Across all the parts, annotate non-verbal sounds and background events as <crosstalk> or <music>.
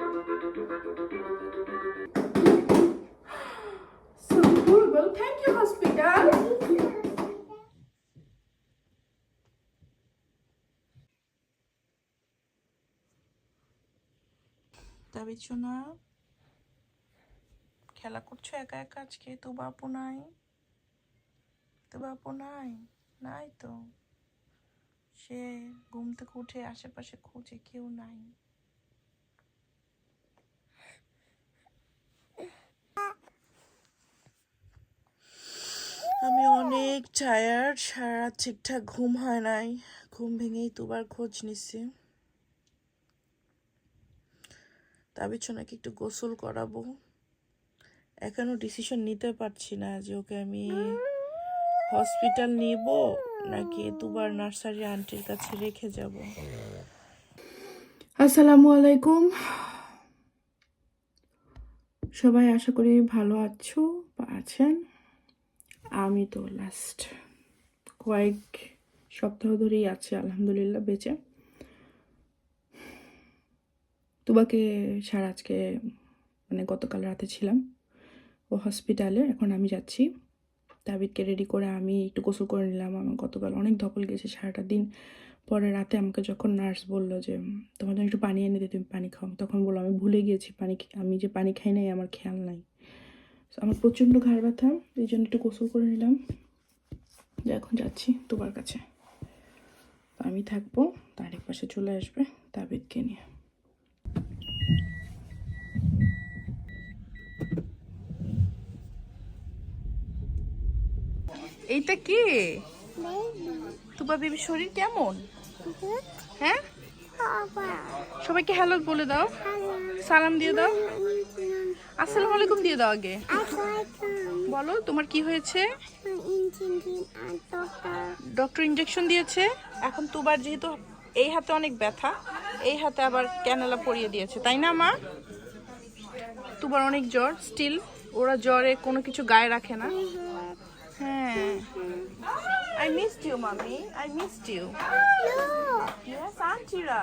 So. Thank you, hospital. খেলা করছ একা একা আজকে? তো বাপু নাই। তো বাপু নাই? নাই তো। সে ঘুম থেকে উঠে আশেপাশে খুঁজে কেউ নাই। আমি অনেক টায়ার্ড সারা ঠিকঠাক ঘুম হয় নাই। ঘুম ভেঙেই দুবার খোঁজ নিছি। তার নাকি একটু গোসল করাবো? এখনও ডিসিশন নিতে পারছি না যে ওকে আমি হসপিটাল নিব নাকি দুবার নার্সারি আন্টির কাছে রেখে যাব। আসসালামু আলাইকুম। সবাই আশা করি ভালো আছো বা আছেন। আমি তো লাস্ট কয়েক সপ্তাহ ধরেই আছি, আলহামদুলিল্লাহ, বেঁচে। তুবাকে সারা আজকে মানে গতকাল রাতে ছিলাম। ও হসপিটালে এখন আমি যাচ্ছি। তাবিদকে রেডি করে আমি একটু গোসল করে নিলাম। আমার গতকাল অনেক ধকল গেছে, সারাটা দিন। পরে রাতে আমাকে যখন নার্স বলল যে, তোমার জন্য একটু পানি এনে দিতে তুমি পানি খাও। তখন বলল আমি ভুলে গিয়েছি, পানি আমি যে পানি খাই নাই, আমার খেয়াল নাই। আমার প্রচণ্ড ঘাড় ব্যথা এই জন্য একটু গোসল করে নিলাম। যে এখন যাচ্ছি তোমার কাছে। আমি থাকব তার এক পাশে চলে আসবে তাবিদকে নিয়ে। এইটা কি? তুবা বেবির শরীর কেমন? হ্যাঁ? সবাইকে হ্যালো বলে দাও। সালাম দিয়ে দাও। আসসালামু আলাইকুম দিয়ে দাও আগে। বলো তোমার কি হয়েছে? ডক্টর। ইনজেকশন দিয়েছে। এখন তুবার যেহেতু এই হাতে অনেক ব্যথা এই হাতে আবার ক্যানেলা পরিয়ে দিয়েছে তাই না মা? তুবার অনেক জ্বর স্টিল ওরা জ্বরে কোনো কিছু গায়ে রাখে না। হ্যাঁ। আই মিসড ইউ মামি আই ইউ ইয়েস আন্টিরা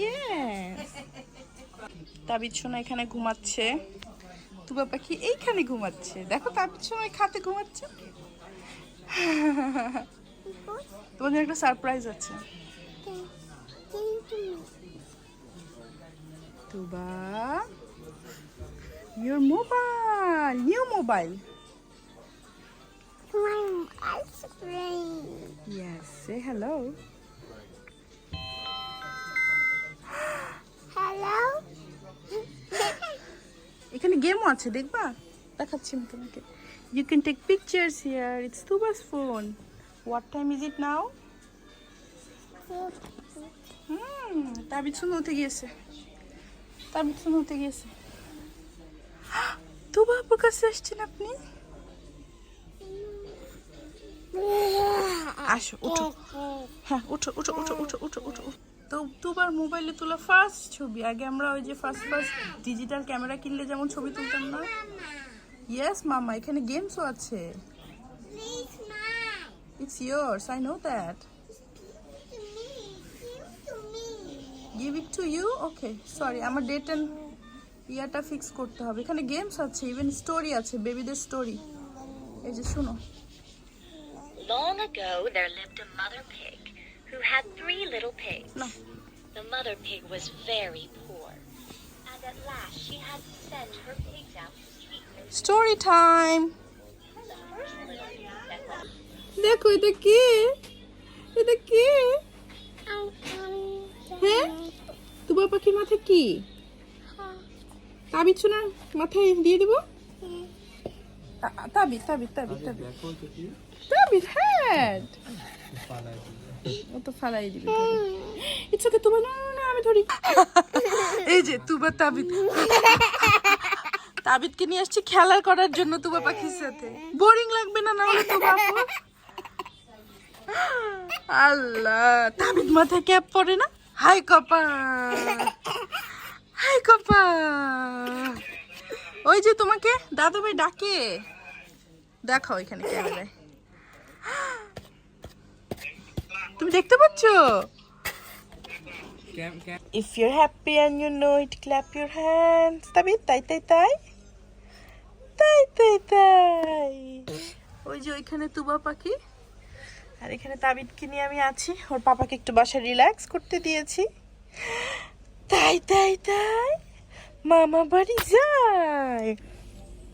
ইয়েস তাবিদ সোনা এখানে ঘুমাচ্ছে। তুবা পাখি এইখানে ঘুমাচ্ছে দেখো তার ওই খাতে ঘুমাচ্ছে তোমাদের একটা সারপ্রাইজ আছে তুবা ice cream. yes say hello Hello? এখানে গেমও আছে দেখবা? দেখাচ্ছি আমি তোমাকে। You can take pictures here it's Tuba's phone what time is it now hmm তার বিছুন উঠে গিয়েছে। তার বিছুন উঠে গিয়েছে। <gasps> তুবা আপুর কাছে আসছেন আপনি? <laughs> আসো উঠো। হ্যাঁ উঠো উঠো উঠো উঠো উঠো উঠো উঠো। তো দুবার মোবাইলে তোলা ফার্স্ট ছবি। আগে আমরা ওই যে ফার্স্ট ফার্স্ট ডিজিটাল ক্যামেরা কিনলে যেমন ছবি তুলতাম না? ইয়েস মামা এখানে গেমসও আছে। It's years I know that. Give it to you okay sorry আমার ডেট অ্যান্ড ইয়ারটা ফিক্স করতে হবে। এখানে গেমস আছে ইভেন স্টোরি আছে বেবিদের স্টোরি এই যে শুনো। Long ago, there lived a mother pig. Who had three little pigs. No. The mother pig was very poor, and at last she had to send her pigs out to pig said, "Well, দেখো এটা কি এটা কি হ্যাঁ তোমার পাখির মাথায় কি তাবিদ সোনার মাথায় দিয়ে দিব তা- তাবিদ তাবিদ তাবিদ তাবিদ তাবিদ হ্যাড ও তো ফালাই দিবে ইটস ওকে তোমার না না, আমি ধরি। <laughs> এই যে তুবা তাবিদ তাবিদকে নিয়ে আসছি খেলা করার জন্য তুবা পাখির সাথে। বোরিং লাগবে না না হলে তো বাপু আল্লাহ তাবিদ মাথায় ক্যাপ পরে না? হাই কপা হাই কপা ওই যে তোমাকে দাদা ভাই ডাকে। দেখাও এখানে ক্যামেরায়। তুমি দেখতে পাচ্ছ? If you're happy and you know it, clap your hands. তাবি তাই তাই তাই তাই তাই তাই ওই যে ওইখানে তুবা পাখি। আর এখানে তাবিদকে নিয়ে আমি আছি। ওর পাপাকে একটু বাসায় রিল্যাক্স করতে দিয়েছি। তাই তাই তাই। মামা বাড়ি যায়।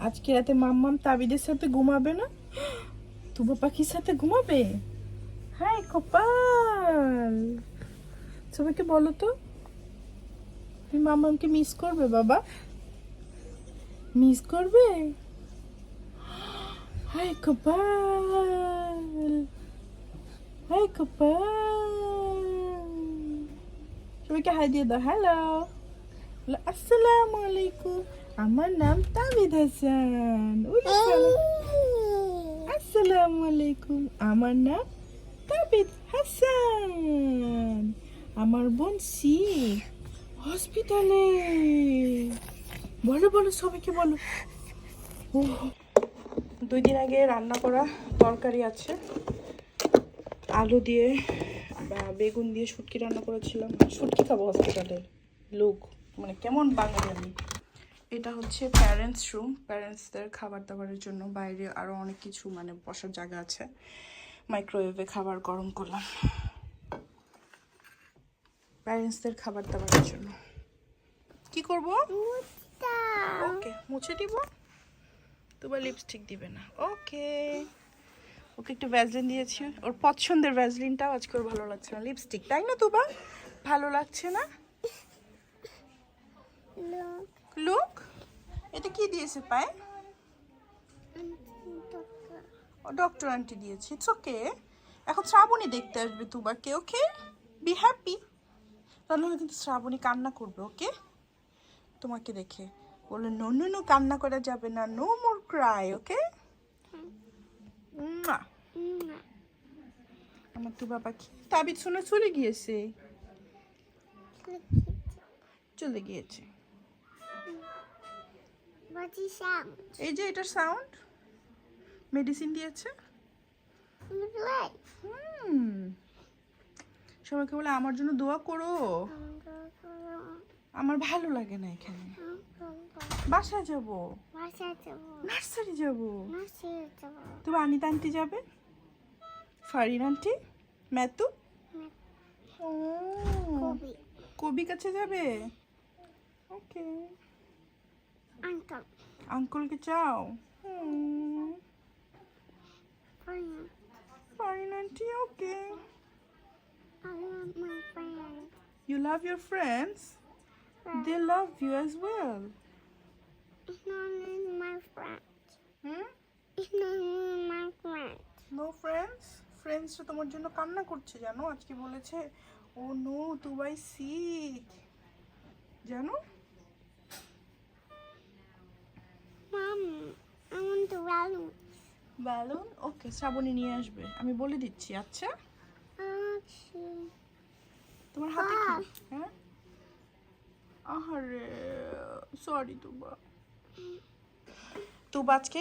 আজকে রাতে মাম্মাম তাবিদের সাথে ঘুমাবে না? তুবা পাখির সাথে ঘুমাবে? হাই কপাল। সবাইকে বলো তো? তুমি মামামকে মিস করবে বাবা? মিস করবে? হাই কপাল। হাই কপাল। সবাইকে হাই দিয়ে দাও? হ্যালো আসসালামু আলাইকুম। আমার নাম তাবিদ হাসান। আসসালামু আলাইকুম। আমার নাম তাবিদ হাসান আমার বোন সি হসপিটালে বলো বলো, সবাইকে বলো। ও দুই দিন আগে রান্না করা তরকারি আছে। আলু দিয়ে বা বেগুন দিয়ে শুটকি রান্না করেছিলাম। শুটকি খাব হসপিটালে লোক মানে কেমন বাঙালি এটা হচ্ছে প্যারেন্টস রুম প্যারেন্টসদের খাবার দাবারের জন্য বাইরে আরও অনেক কিছু মানে বসার জায়গা আছে। মাইক্রোওয়েভে খাবার গরম করলাম। প্যারেন্টসদের খাবার দাবারের জন্য। কি করব? ওকে মুছে দিব? তোমার লিপস্টিক দিবে না। ওকে। ওকে একটু ভ্যাজলিন দিয়েছি। ওর পছন্দের ভ্যাজলিনটাও আজকে ওর ভালো লাগছে না। লিপস্টিক তাই না তুবা? ভালো লাগছে না. লুক এটা কি দিয়েছে পায়ে ও ডক্টর আন্টি দিয়েছে। ইটস ওকে এখন শ্রাবণী দেখতে আসবে তুবাকে ওকে বি হ্যাপি তাহলে কিন্তু শ্রাবণী কান্না করবে ওকে তোমাকে দেখে। বলে নো নো নো কান্না করা যাবে না। নো মোর ক্রাই ওকে আমার তুবা পাখি তাবিদ শুনে চলে গিয়েছে। চলে গিয়েছে। এই যে এটার সাউন্ড মেডিসিন দিয়েছে? সবাইকে বলে আমার জন্য দোয়া করো। আমার ভালো লাগে না এখানে। বাসায় যাব? নার্সারি যাব। তুমি আনিতা আন্টি যাবে? ফারিন আন্টি? ম্যাতু? ও। কবি। কাছে যাবে? ওকে। Uncle. আঙ্কলকে চাও? হুম। Friend. Farin aunty okay I want my friend. You love your friends? They love you as well. It's not even my friend. Hmm? It's not even my friend. No friends? ফ্রেন্ডসরা তোমার জন্য কান্না করছে জানো আজকে বলেছে ও নো তুবাই সিক জানো Mom, I want to run. Balloon? Okay Shrabani নিয়ে আসবে। আমি বলে দিচ্ছি আচ্ছা? তোমার হাতে কি? হ্যাঁ? আহারে সরি তুবা। তুবা আজকে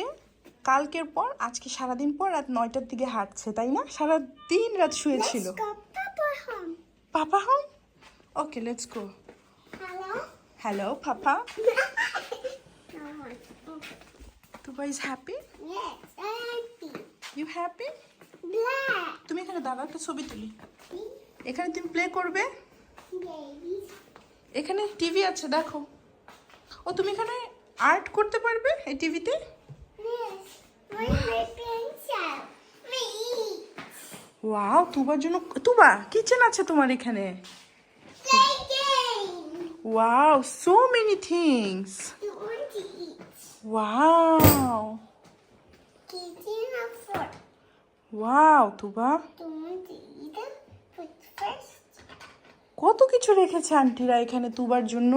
কালকের পর আজকে সারাদিন পর রাত নয়টার দিকে হাঁটছে তাই না? সারা দিন রাত শুয়েছিল. Papa home okay let's go? Hello papa. Tuba is happy. You happy. তুমি এখানে দাঁড়াও একটা ছবি তুলি। এখানে তুমি প্লে করবে? এখানে টিভি আছে দেখো। ও তুমি এখানে আর্ট করতে পারবে এই টিভিতে. ওয়াও তুবার জন্য তুবা কিচেন আছে তোমার এখানে। Wow so many things? Wow Kitchen or fork? Wow Tuba Do you want to eat them? But first, কত কিছু রেখেছে আন্টিরা এখানে তুবার জন্য?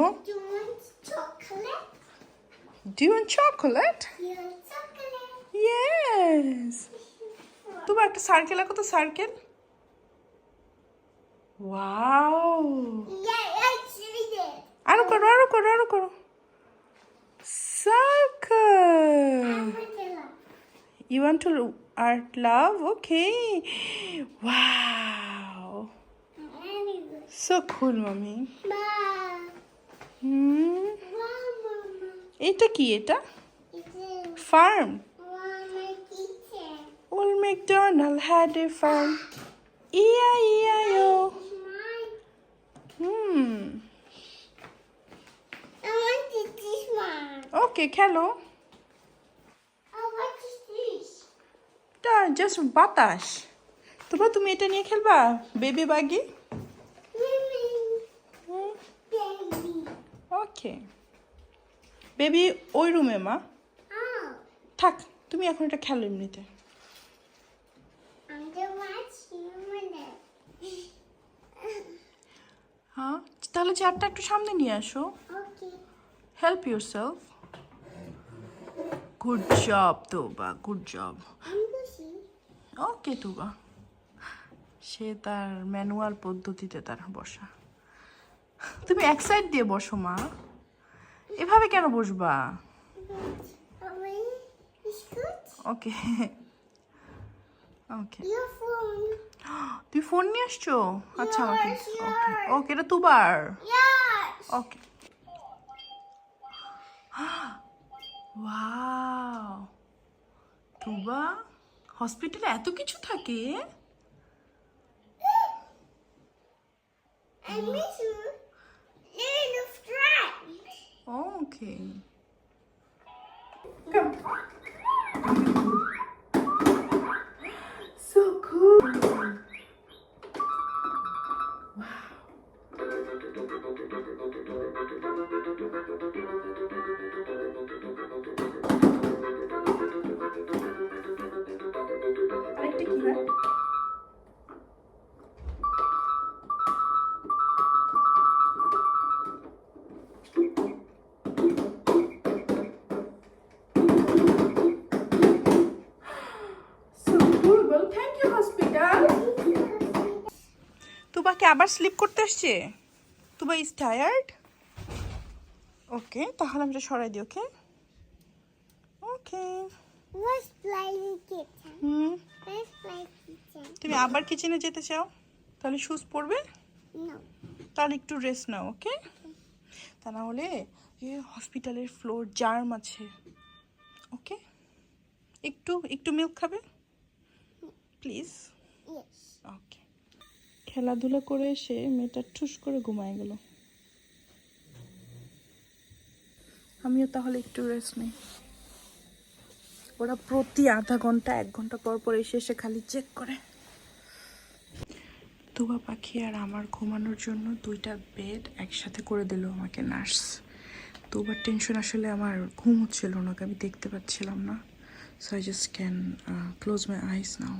Do you want chocolate? You yes Tuba একটা সার্কেল আঁকো তো সার্কেল ওয়াও আরও করো আরও করো আরও করো। Circle. You want to art love? Okay. Wow. Anyway. So cool মামি মা হুম মা মামা এটা কি এটা এটা ফার্ম মামা kitchen Old MacDonald had a farm. E-I-E-I-O. My Hmm. I want to this one. Okay, খেলো Just বাতাস। তোমরা তুমি এটা নিয়ে খেলবা? বেবি বাগি? ওকে বেবি ওই রুমে মা। Oh, থাক তুমি এখন এটা খেলো এমনিতে. হ্যাঁ তাহলে চেয়ারটা একটু সামনে নিয়ে আসো। Help yourself good job তো বা good job I'm Lucy. Okay Tuba সে তার ম্যানুয়াল পদ্ধতিতে তার বসা। তুমি এক সাইড দিয়ে বসো মা। এভাবে কেন বসবা. ওকে। ওকে. তুই ফোন নিয়ে আসছো? আচ্ছা Yours, ওকে ওকে এটা তুবার. ওকে। <gasps> ওয়াও তুবা? হসপিটালে এত কিছু থাকে? I miss you. আবার স্লিপ করতে আসছে? তুবা ইজ টায়ার্ড ওকে তাহলে আমি সরাই দিই ওকে ওকে. তুমি আবার কিচেনে যেতে চাও? তাহলে শুজ পরবে? তাহলে একটু রেস্ট নাও ওকে তা না হলে হসপিটালের ফ্লোর জার্ম আছে ওকে একটু একটু মিল্ক খাবে? প্লিজ. ওকে খেলাধুলা করে এসে মেয়েটা ঠুস করে ঘুমায় গেল। আমিও তাহলে একটু রেস্ট নেই। ওরা প্রতি আধা ঘণ্টা এক ঘণ্টা পর পর এসে এসে খালি চেক করে। তুবা পাখি আর আমার ঘুমানোর জন্য দুইটা বেড একসাথে করে দিল আমাকে নার্স তুবার টেনশন আসলে আমার ঘুম হচ্ছিল না আমি দেখতে পাচ্ছিলাম না। So I just can close my eyes now